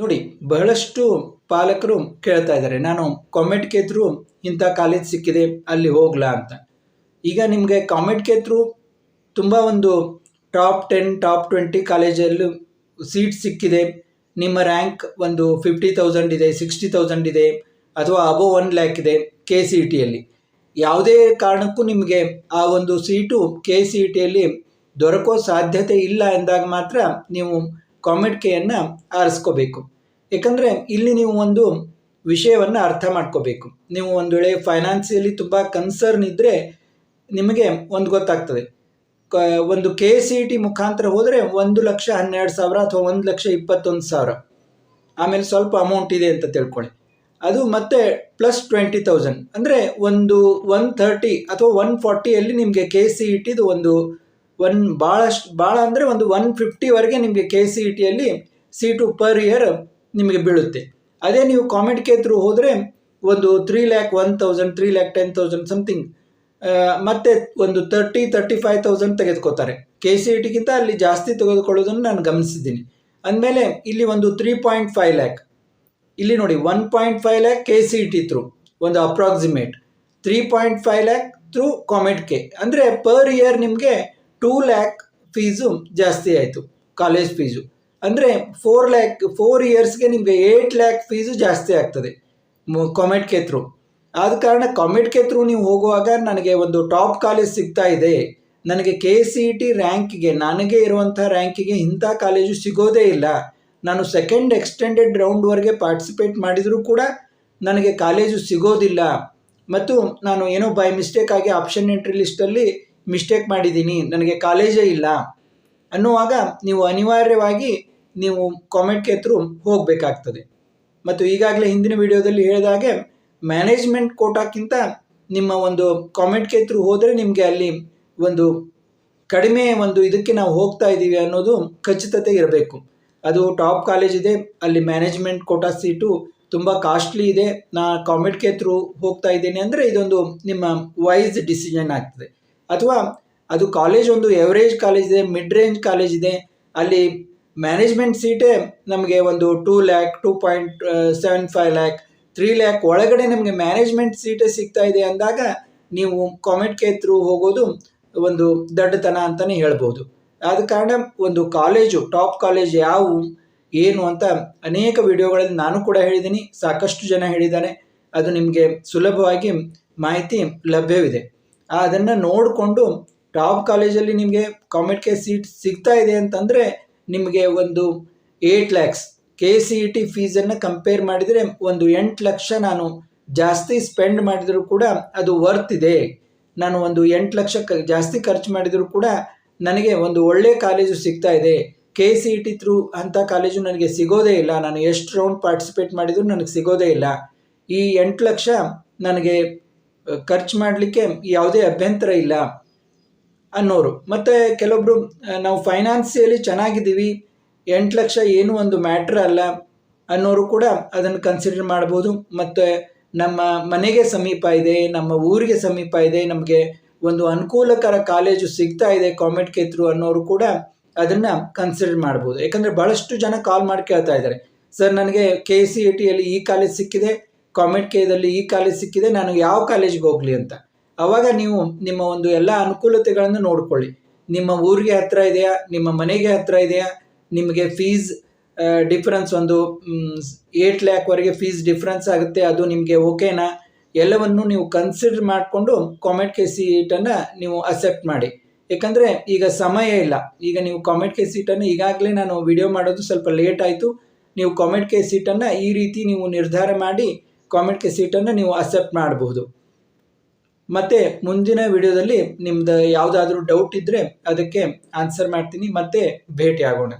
ನೋಡಿ, ಬಹಳಷ್ಟು ಪಾಲಕರು ಕೇಳ್ತಾ ಇದ್ದಾರೆ. ನಾನು ಕಾಮೆಂಟ್ ಕೇತರು ಇಂಥ ಕಾಲೇಜ್ ಸಿಕ್ಕಿದೆ, ಅಲ್ಲಿ ಹೋಗ್ಲಾ ಅಂತ. ಈಗ ನಿಮಗೆ ಕಾಮೆಂಟ್ ಕೇತರು ತುಂಬ ಒಂದು ಟಾಪ್ ಟೆನ್ ಟಾಪ್ ಟ್ವೆಂಟಿ ಕಾಲೇಜಲ್ಲಿ ಸೀಟ್ ಸಿಕ್ಕಿದೆ. ನಿಮ್ಮ ರ್ಯಾಂಕ್ ಒಂದು ಫಿಫ್ಟಿ ತೌಸಂಡ್ ಇದೆ ಸಿಕ್ಸ್ಟಿ ತೌಸಂಡ್ ಇದೆ, ಅಥವಾ ಅಬೋ ಒನ್ ಲ್ಯಾಕ್ ಇದೆ ಕೆ ಸಿ ಇ ಟಿಯಲ್ಲಿ ಯಾವುದೇ ಕಾರಣಕ್ಕೂ ನಿಮಗೆ ಆ ಒಂದು ಸೀಟು ಕೆ ಸಿ ಇ ಟಿಯಲ್ಲಿ ದೊರಕೋ ಸಾಧ್ಯತೆ ಇಲ್ಲ ಎಂದಾಗ ಮಾತ್ರ ನೀವು ಕಾಮೆಂಟ್ ಕೆಯನ್ನು ಆರಿಸ್ಕೋಬೇಕು. ಯಾಕಂದರೆ ಇಲ್ಲಿ ನೀವು ಒಂದು ವಿಷಯವನ್ನು ಅರ್ಥ ಮಾಡ್ಕೋಬೇಕು. ನೀವು ಒಂದು ವೇಳೆ ಫೈನಾನ್ಸಿಯಲಿ ತುಂಬ ಕನ್ಸರ್ನ್ ಇದ್ದರೆ ನಿಮಗೆ ಒಂದು ಗೊತ್ತಾಗ್ತದೆ. ಒಂದು ಕೆ ಸಿ ಇ ಟಿ ಮುಖಾಂತರ ಹೋದರೆ ಒಂದು ಲಕ್ಷ ಹನ್ನೆರಡು ಸಾವಿರ ಅಥವಾ ಒಂದು ಲಕ್ಷ ಇಪ್ಪತ್ತೊಂದು ಸಾವಿರ. ಆಮೇಲೆ ಸ್ವಲ್ಪ ಅಮೌಂಟ್ ಇದೆ ಅಂತ ತಿಳ್ಕೊಳ್ಳಿ. ಅದು ಮತ್ತೆ ಪ್ಲಸ್ ಟ್ವೆಂಟಿ ತೌಸಂಡ್. ಅಂದರೆ ಒಂದು ಒನ್ ಥರ್ಟಿ ಅಥವಾ ಒನ್ ಫಾರ್ಟಿಯಲ್ಲಿ ನಿಮಗೆ ಕೆ ಸಿ ಇ ಒಂದು ಒನ್ ಭಾಳಷ್ಟು ಭಾಳ ಅಂದರೆ ಒಂದು ಒನ್ ಫಿಫ್ಟಿವರೆಗೆ ನಿಮಗೆ ಕೆ ಸಿ ಇ ಟಿಯಲ್ಲಿ ಸೀಟು ಪರ್ ಇಯರ್ ನಿಮಗೆ ಬೀಳುತ್ತೆ. ಅದೇ ನೀವು ಕಾಮೆಂಟ್ ಕೆ ತ್ರೂ ಹೋದರೆ ಒಂದು three lakh one thousand three lakh ten thousand something ಮತ್ತೆ ಒಂದು ತರ್ಟಿ ತರ್ಟಿ ಫೈವ್ ತೌಸಂಡ್ ತೆಗೆದುಕೋತಾರೆ ಕೆ ಸಿ ಇ ಟಿಗಿಂತ ಅಲ್ಲಿ ಜಾಸ್ತಿ ತೆಗೆದುಕೊಳ್ಳೋದನ್ನು ನಾನು ಗಮನಿಸಿದ್ದೀನಿ. ಅಂದಮೇಲೆ ಇಲ್ಲಿ ಒಂದು ತ್ರೀ ಪಾಯಿಂಟ್ ಫೈವ್ ಲ್ಯಾಕ್ ಇಲ್ಲಿ ನೋಡಿ one point five lakh K C E T through ಒಂದು approximate three point five lakh through COMED K ಅಂದರೆ ಪರ್ ಇಯರ್ ನಿಮಗೆ ಟೂ ಲ್ಯಾಕ್ ಫೀಸು ಜಾಸ್ತಿ ಆಯಿತು ಕಾಲೇಜ್ ಫೀಸು ಅಂದರೆ ಫೋರ್ ಲ್ಯಾಕ್ ಫೋರ್ ಇಯರ್ಸ್ಗೆ ನಿಮಗೆ ಏಯ್ಟ್ ಲ್ಯಾಕ್ ಫೀಸು ಜಾಸ್ತಿ ಆಗ್ತದೆ ಕಾಮೆಂಟ್ ಕೆ ಥ್ರೂ ಆದ ಕಾರಣ ಕಾಮೆಂಟ್ ಕೆ ಥ್ರೂ ನೀವು ಹೋಗುವಾಗ ನನಗೆ ಒಂದು ಟಾಪ್ ಕಾಲೇಜ್ ಸಿಗ್ತಾ ಇದೆ. ನನಗೆ ಕೆ ಸಿ ಇ ಟಿ ರ್ಯಾಂಕಿಗೆ ನನಗೆ ಇರುವಂಥ ರ್ಯಾಂಕಿಗೆ ಇಂಥ ಕಾಲೇಜು ಸಿಗೋದೇ ಇಲ್ಲ. ನಾನು ಸೆಕೆಂಡ್ ಎಕ್ಸ್ಟೆಂಡೆಡ್ ರೌಂಡ್ವರೆಗೆ ಪಾರ್ಟಿಸಿಪೇಟ್ ಮಾಡಿದರೂ ಕೂಡ ನನಗೆ ಕಾಲೇಜು ಸಿಗೋದಿಲ್ಲ. ಮತ್ತು ನಾನು ಏನೋ ಬೈ ಮಿಸ್ಟೇಕ್ ಆಗಿ ಆಪ್ಷನ್ ಎಂಟ್ರಿ ಲಿಸ್ಟಲ್ಲಿ ಮಿಸ್ಟೇಕ್ ಮಾಡಿದ್ದೀನಿ, ನನಗೆ ಕಾಲೇಜೇ ಇಲ್ಲ ಅನ್ನುವಾಗ ನೀವು ಅನಿವಾರ್ಯವಾಗಿ ನೀವು ಕಾಮೆಂಟ್ಗೆ ಥ್ರೂ ಹೋಗಬೇಕಾಗ್ತದೆ. ಮತ್ತು ಈಗಾಗಲೇ ಹಿಂದಿನ ವಿಡಿಯೋದಲ್ಲಿ ಹೇಳಿದಾಗೆ ಮ್ಯಾನೇಜ್ಮೆಂಟ್ ಕೋಟಾಕ್ಕಿಂತ ನಿಮ್ಮ ಒಂದು ಕಾಮೆಂಟ್ಗೆ ಥ್ರೂ ಹೋದರೆ ನಿಮಗೆ ಅಲ್ಲಿ ಒಂದು ಕಡಿಮೆ ಒಂದು ಇದಕ್ಕೆ ನಾವು ಹೋಗ್ತಾ ಇದ್ದೀವಿ ಅನ್ನೋದು ಖಚಿತತೆ ಇರಬೇಕು. ಅದು ಟಾಪ್ ಕಾಲೇಜ್ ಇದೆ, ಅಲ್ಲಿ ಮ್ಯಾನೇಜ್ಮೆಂಟ್ ಕೋಟಾ ಸೀಟು ತುಂಬ ಕಾಸ್ಟ್ಲಿ ಇದೆ. ನಾ ಕಾಮೆಂಟ್ಗೆ ಥ್ರೂ ಹೋಗ್ತಾ ಇದ್ದೇನೆ ಅಂದರೆ ಇದೊಂದು ನಿಮ್ಮ ವೈಸ್ ಡಿಸಿಷನ್ ಆಗ್ತದೆ. ಅಥವಾ ಅದು ಕಾಲೇಜ್ ಒಂದು ಎವರೇಜ್ ಕಾಲೇಜ್ ಇದೆ ಮಿಡ್ ರೇಂಜ್ ಕಾಲೇಜ್ ಇದೆ, ಅಲ್ಲಿ ಮ್ಯಾನೇಜ್ಮೆಂಟ್ ಸೀಟೇ ನಮಗೆ ಒಂದು two lakh two point seven five lakh three lakh ಒಳಗಡೆ ನಮಗೆ ಮ್ಯಾನೇಜ್ಮೆಂಟ್ ಸೀಟೇ ಸಿಗ್ತಾ ಇದೆ ಅಂದಾಗ ನೀವು ಕಾಮೆಂಟ್ ಕೆ ಥ್ರೂ ಹೋಗೋದು ಒಂದು ದಡ್ಡತನ ಅಂತಲೇ ಹೇಳ್ಬೋದು. ಆದ ಕಾರಣ ಒಂದು ಕಾಲೇಜು ಟಾಪ್ ಕಾಲೇಜ್ ಯಾವುವು ಏನು ಅಂತ ಅನೇಕ ವಿಡಿಯೋಗಳಲ್ಲಿ ನಾನು ಕೂಡ ಹೇಳಿದ್ದೀನಿ, ಸಾಕಷ್ಟು ಜನ ಹೇಳಿದ್ದಾರೆ. ಅದು ನಿಮಗೆ ಸುಲಭವಾಗಿ ಮಾಹಿತಿ ಲಭ್ಯವಿದೆ. ಅದನ್ನು ನೋಡಿಕೊಂಡು ಟಾಪ್ ಕಾಲೇಜಲ್ಲಿ ನಿಮಗೆ ಕಾಮೆಂಟ್ಗೆ ಸೀಟ್ ಸಿಗ್ತಾ ಇದೆ ಅಂತಂದರೆ ನಿಮಗೆ ಒಂದು eight lakhs K C E T ಫೀಸನ್ನು compare ಮಾಡಿದರೆ ಒಂದು ಎಂಟು ಲಕ್ಷ ನಾನು ಜಾಸ್ತಿ ಸ್ಪೆಂಡ್ ಮಾಡಿದರೂ ಕೂಡ ಅದು ವರ್ತ್ ಇದೆ. ನಾನು ಒಂದು ಎಂಟು ಲಕ್ಷ ಜಾಸ್ತಿ ಖರ್ಚು ಮಾಡಿದರೂ ಕೂಡ ನನಗೆ ಒಂದು ಒಳ್ಳೆಯ ಕಾಲೇಜು ಸಿಗ್ತಾ ಇದೆ. K C E T through ಅಂಥ ಕಾಲೇಜು ನನಗೆ ಸಿಗೋದೇ ಇಲ್ಲ. ನಾನು ಎಷ್ಟು ರೌಂಡ್ ಪಾರ್ಟಿಸಿಪೇಟ್ ಮಾಡಿದರೂ ನನಗೆ ಸಿಗೋದೇ ಇಲ್ಲ. ಈ ಎಂಟು ಲಕ್ಷ ನನಗೆ ಖರ್ಚು ಮಾಡಲಿಕ್ಕೆ ಯಾವುದೇ ಅಭ್ಯಂತರ ಇಲ್ಲ ಅನ್ನೋರು. ಮತ್ತು ಕೆಲವೊಬ್ಬರು ನಾವು ಫೈನಾನ್ಸಿಯಲಿ ಚೆನ್ನಾಗಿದ್ದೀವಿ, ಎಂಟು ಲಕ್ಷ ಏನು ಒಂದು ಮ್ಯಾಟ್ರ್ ಅಲ್ಲ ಅನ್ನೋರು ಕೂಡ ಅದನ್ನು ಕನ್ಸಿಡರ್ ಮಾಡ್ಬೋದು. ಮತ್ತು ನಮ್ಮ ಮನೆಗೆ ಸಮೀಪ ಇದೆ, ನಮ್ಮ ಊರಿಗೆ ಸಮೀಪ ಇದೆ, ನಮಗೆ ಒಂದು ಅನುಕೂಲಕರ ಕಾಲೇಜು ಸಿಗ್ತಾ ಇದೆ ಕಾಮೆಂಟ್ ಥ್ರೂ ಅನ್ನೋರು ಕೂಡ ಅದನ್ನು ಕನ್ಸಿಡರ್ ಮಾಡ್ಬೋದು. ಯಾಕಂದರೆ ಭಾಳಷ್ಟು ಜನ ಕಾಲ್ ಮಾಡಿ ಕೇಳ್ತಾ ಇದ್ದಾರೆ. ಸರ್, ನನಗೆ ಕೆ ಸಿ ಇ ಟಿಯಲ್ಲಿ ಈ ಕಾಲೇಜ್ ಸಿಕ್ಕಿದೆ ಕಾಮೆಂಟ್ ಕೆದಲ್ಲಿ ಈ ಕಾಲೇಜ್ ಸಿಕ್ಕಿದೆ, ನಾನು ಯಾವ ಕಾಲೇಜ್ಗೆ ಹೋಗಲಿ ಅಂತ. ಆವಾಗ ನೀವು ನಿಮ್ಮ ಒಂದು ಎಲ್ಲ ಅನುಕೂಲತೆಗಳನ್ನು ನೋಡ್ಕೊಳ್ಳಿ. ನಿಮ್ಮ ಊರಿಗೆ ಹತ್ತಿರ ಇದೆಯಾ? ನಿಮ್ಮ ಮನೆಗೆ ಹತ್ತಿರ ಇದೆಯಾ? ನಿಮಗೆ ಫೀಸ್ ಡಿಫ್ರೆನ್ಸ್ ಒಂದು ಏಟ್ ಲ್ಯಾಕ್ವರೆಗೆ ಫೀಸ್ ಡಿಫ್ರೆನ್ಸ್ ಆಗುತ್ತೆ, ಅದು ನಿಮಗೆ ಓಕೆನಾ ಎಲ್ಲವನ್ನು ನೀವು ಕನ್ಸಿಡರ್ ಮಾಡಿಕೊಂಡು ಕಾಮೆಂಟ್ ಕೆ ಸೀಟನ್ನು ನೀವು ಅಕ್ಸೆಪ್ಟ್ ಮಾಡಿ. ಯಾಕಂದರೆ ಈಗ ಸಮಯ ಇಲ್ಲ. ಈಗ ನೀವು ಕಾಮೆಂಟ್ ಕೆ ಸೀಟನ್ನು ಈಗಾಗಲೇ ನಾನು ವಿಡಿಯೋ ಮಾಡೋದು ಸ್ವಲ್ಪ ಲೇಟ್ ಆಯಿತು. ನೀವು ಕಾಮೆಂಟ್ ಕೆ ಸೀಟನ್ನು ಈ ರೀತಿ ನೀವು ನಿರ್ಧಾರ ಮಾಡಿ ಕಾಮೆಂಟ್ ಕೆ ಸೀಟನ್ನು ನೀವು ಅಕ್ಸೆಪ್ಟ್ ಮಾಡಬಹುದು ಮತ್ತು ಮುಂದಿನ ವಿಡಿಯೋದಲ್ಲಿ ನಿಮ್ಮದು ಯಾವುದಾದ್ರೂ ಡೌಟ್ ಇದ್ದರೆ ಅದಕ್ಕೆ ಆನ್ಸರ್ ಮಾಡ್ತೀನಿ. ಮತ್ತೆ ಭೇಟಿ ಆಗೋಣ